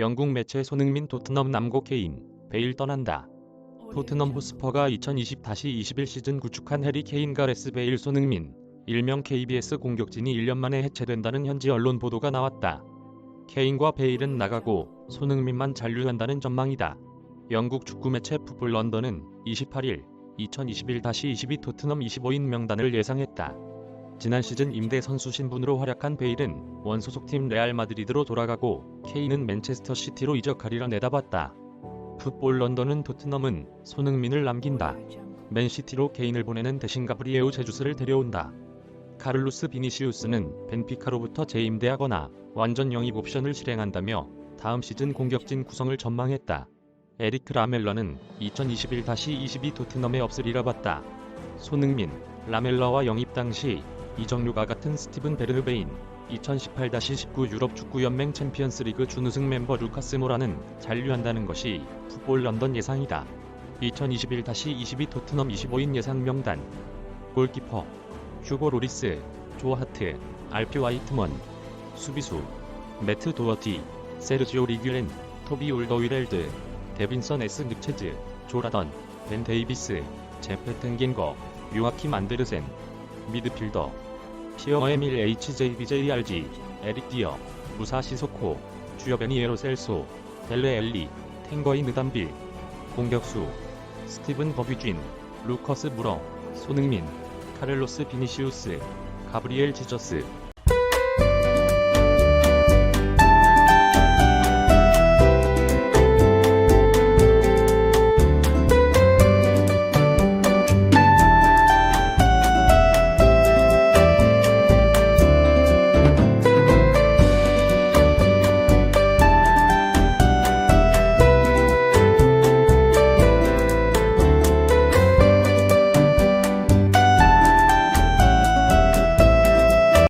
영국 매체 손흥민 토트넘 남고 케인, 베일 떠난다. 토트넘 호스퍼가 2020-21 시즌 구축한 해리 케인 가레스 베일 손흥민, 일명 KBS 공격진이 1년 만에 해체된다는 현지 언론 보도가 나왔다. 케인과 베일은 나가고 손흥민만 잔류한다는 전망이다. 영국 축구 매체 풋볼 런던은 28일 2021-22 토트넘 25인 명단을 예상했다. 지난 시즌 임대 선수 신분으로 활약한 베일은 원소속팀 레알 마드리드로 돌아가고 케인은 맨체스터 시티로 이적하리라 내다봤다. 풋볼 런던은 토트넘은 손흥민을 남긴다. 맨시티로 케인을 보내는 대신 가브리에우 제주스를 데려온다. 카를로스 비니시우스는 벤피카로부터 재임대하거나 완전 영입 옵션을 실행한다며 다음 시즌 공격진 구성을 전망했다. 에리크 라멜러는 2021-22 토트넘에 없으리라 봤다. 손흥민, 라멜러와 영입 당시 이정류가 같은 스티븐 베르흐베인, 2018-19 유럽 축구 연맹 챔피언스 리그 준우승 멤버 루카스 모라는 잔류한다는 것이 풋볼 런던 예상이다. 2021-22 토트넘 25인 예상 명단 골키퍼 휴고 로리스, 조 하트, 알피 와이트먼 수비수 매트 도어티, 세르지오 리귤렌, 토비 올더위렐드, 데빈선 에스 늑체즈, 조라던, 벤 데이비스, 제페 텐겐거, 유아킴 안데르센, 미드필더, 피어 에밀 HJBJRG, 에릭 디어, 무사 시 소코, 주여베니에로 셀소, 델레 엘리, 탱거이 느담빌, 공격수, 스티븐 버규진, 루커스 무러, 손흥민, 카를로스 비니시우스, 가브리엘 지저스,